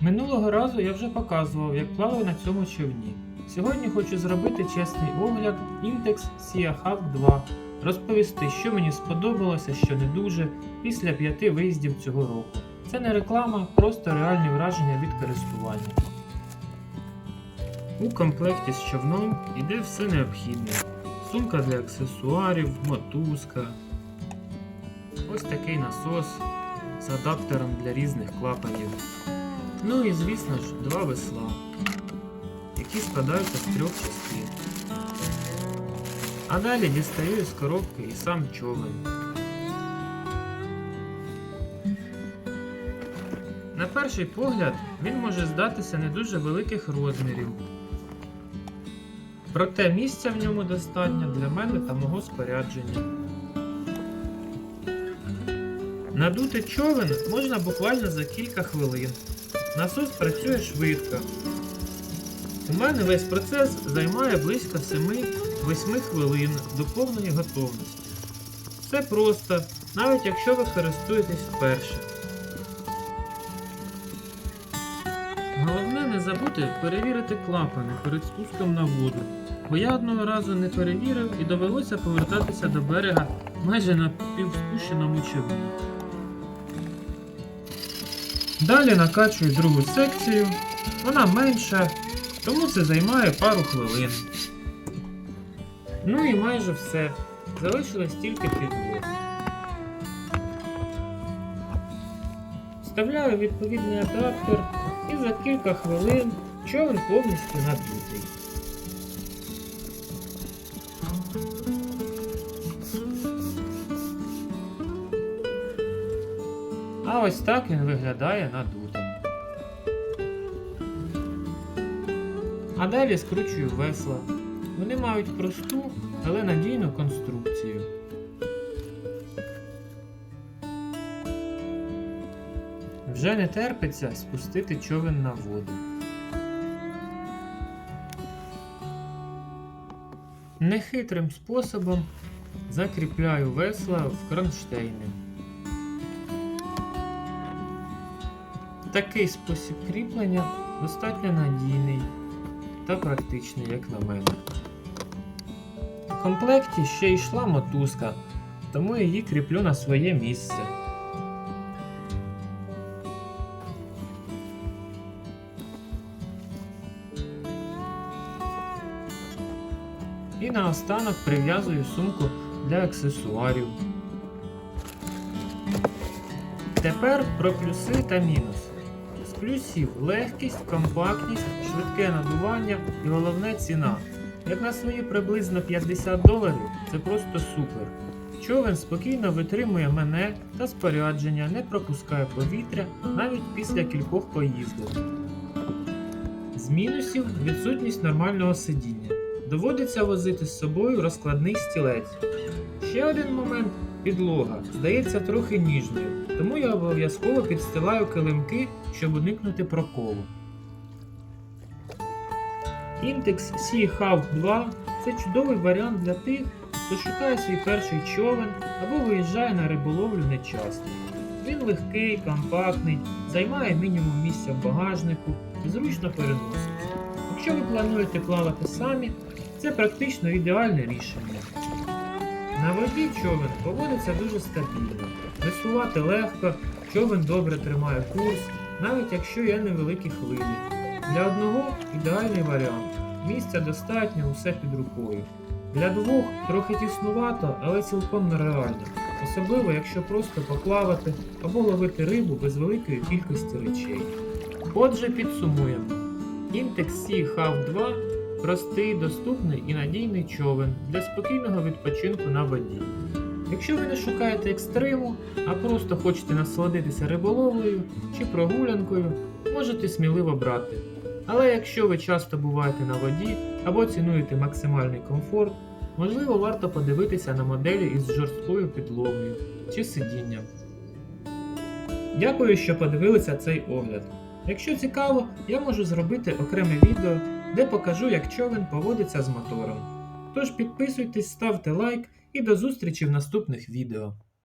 Минулого разу я вже показував, як плаваю на цьому човні. Сьогодні хочу зробити чесний огляд Intex Sea Hawk 2, розповісти, що мені сподобалося, що не дуже, після п'яти виїздів цього року. Це не реклама, просто реальні враження від користування. У комплекті з човном йде все необхідне. Сумка для аксесуарів, мотузка. Ось такий насос з адаптером для різних клапанів. Ну і звісно ж два весла, які складаються з трьох частин. А далі дістаю з коробки і сам човен. На перший погляд він може здатися не дуже великих розмірів. Проте місця в ньому достатньо для мене та мого спорядження. Надути човен можна буквально за кілька хвилин. Насос працює швидко. У мене весь процес займає близько 7-8 хвилин до повної готовності. Все просто, навіть якщо ви користуєтесь вперше. Головне не забути перевірити клапани перед спуском на воду, бо я одного разу не перевірив і довелося повертатися до берега майже на півспущеному човні. Далі накачую другу секцію, вона менша, тому це займає пару хвилин. Ну і майже все. Залишилось тільки підвод. Вставляю відповідний адаптер і за кілька хвилин човен повністю надутий. А ось так він виглядає надутим. А далі скручую весла. Вони мають просту, але надійну конструкцію. Вже не терпиться спустити човен на воду. Нехитрим способом закріпляю весла в кронштейни. Такий спосіб кріплення достатньо надійний та практичний, як на мене. В комплекті ще йшла мотузка, тому її кріплю на своє місце. І наостанок прив'язую сумку для аксесуарів. Тепер про плюси та мінуси. Плюсів легкість, компактність, швидке надування і головне ціна. Як на свої приблизно 50 доларів, це просто супер. Човен спокійно витримує мене та спорядження, не пропускає повітря навіть після кількох поїздок. З мінусів відсутність нормального сидіння. Доводиться возити з собою розкладний стілець. Ще один момент підлога здається трохи ніжною, тому я обов'язково підстилаю килимки, щоб уникнути проколу. Intex Sea Hawk 2 це чудовий варіант для тих, хто шукає свій перший човен або виїжджає на риболовлю нечасто. Він легкий, компактний, займає мінімум місця в багажнику і зручно переноситься. Якщо ви плануєте плавати самі, це практично ідеальне рішення. На воді човен поводиться дуже стабільно. Веслувати легко, човен добре тримає курс, навіть якщо є невеликі хвилі. Для одного ідеальний варіант. Місця достатньо, усе під рукою. Для двох трохи тіснувато, але цілком нереально. Особливо, якщо просто поплавати або ловити рибу без великої кількості речей. Отже, підсумуємо. Intex Sea Hawk 2 простий, доступний і надійний човен для спокійного відпочинку на воді. Якщо ви не шукаєте екстриму, а просто хочете насолодитися риболовлею чи прогулянкою, можете сміливо брати. Але якщо ви часто буваєте на воді або цінуєте максимальний комфорт, можливо варто подивитися на моделі із жорсткою підлогою чи сидінням. Дякую, що подивилися цей огляд. Якщо цікаво, я можу зробити окреме відео, де покажу, як човен поводиться з мотором. Тож підписуйтесь, ставте лайк і до зустрічі в наступних відео.